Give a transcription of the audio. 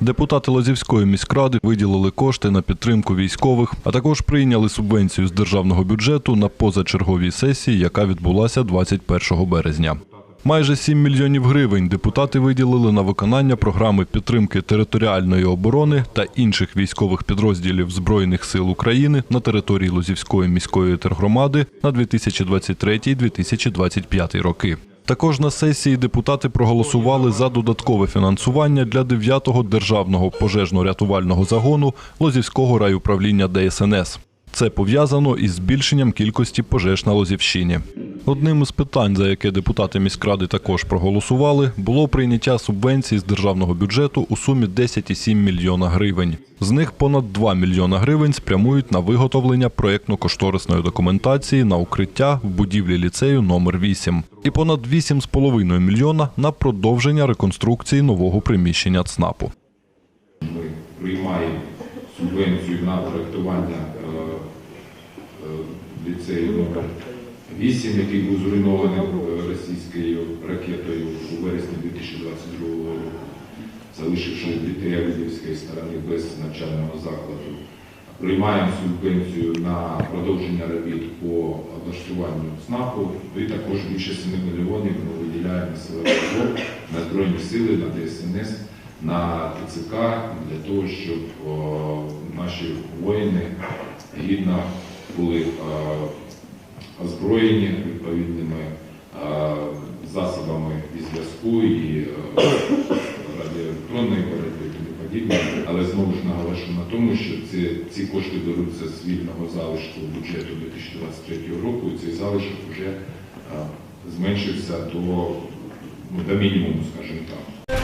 Депутати Лозівської міськради виділили кошти на підтримку військових, а також прийняли субвенцію з державного бюджету на позачерговій сесії, яка відбулася 21 березня. Майже 7 мільйонів гривень депутати виділили на виконання програми підтримки територіальної оборони та інших військових підрозділів Збройних сил України на території Лозівської міської тергромади на 2023-2025 роки. Також на сесії депутати проголосували за додаткове фінансування для 9-го державного пожежно-рятувального загону Лозівського райуправління ДСНС. Це пов'язано із збільшенням кількості пожеж на Лозівщині. Одним із питань, за яке депутати міськради також проголосували, було прийняття субвенцій з державного бюджету у сумі 10,7 мільйона гривень. З них понад 2 мільйона гривень спрямують на виготовлення проєктно-кошторисної документації на укриття в будівлі ліцею номер 8 і понад 8,5 мільйона на продовження реконструкції нового приміщення ЦНАПу. Ми приймаємо субвенцію на проєктування е, е, ліцею номер 8, який був зруйнований е, російською ракетою у вересні 2022 року, залишивши дітей Авдіївської сторони без навчального закладу. Приймаємо субвенцію на продовження робіт по облаштуванню ЦНАПу і також більше 7 мільйонів ми виділяємо силовий на Збройні сили, на ДСНС, на ТЦК для того, щоб о, наші воїни гідно були о, озброєні відповідними засобами і зв'язку і е, радіоелектронної боротьби і тому подібне. Але знову ж наголошу на тому, що ці, ці кошти беруться з вільного залишку бюджету 2023 року, і цей залишок вже е, зменшився до, ну, до мінімуму, скажімо так.